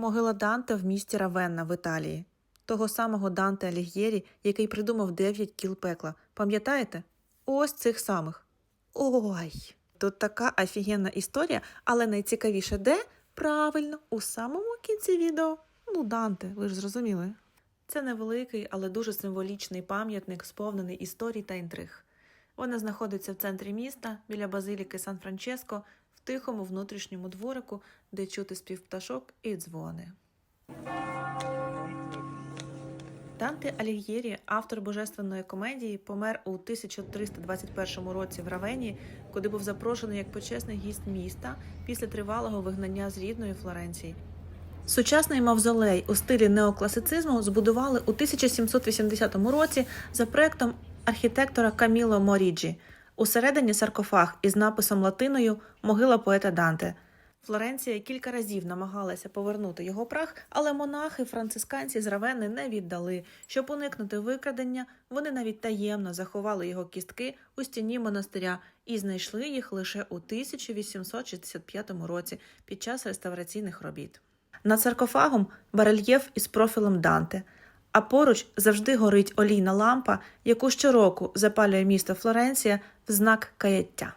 Могила Данте в місті Равенна в Італії. Того самого Данте Алігєрі, який придумав дев'ять кіл пекла. Пам'ятаєте? Ось цих самих. Ой! Тут така офігенна історія, але найцікавіше де? Правильно, у самому кінці відео. Ну, Данте, ви ж зрозуміли. Це невеликий, але дуже символічний пам'ятник, сповнений історій та інтриг. Вона знаходиться в центрі міста біля базиліки Сан-Франческо, тихому внутрішньому дворику, де чути спів пташок і дзвони. Данте Алігєрі, автор божественної комедії, помер у 1321 році в Равені, куди був запрошений як почесний гість міста після тривалого вигнання з рідної Флоренції. Сучасний мавзолей у стилі неокласицизму збудували у 1780 році за проектом архітектора Каміло Моріджі. Усередині саркофаг із написом латиною Могила поета Данте. Флоренція кілька разів намагалася повернути його прах, але монахи францисканці з Равени не віддали. Щоб уникнути викрадення, вони навіть таємно заховали його кістки у стіні монастиря і знайшли їх лише у 1865 році під час реставраційних робіт. Над саркофагом барельєф із профілем Данте, а поруч завжди горить олійна лампа, яку щороку запалює місто Флоренція в знак каяття.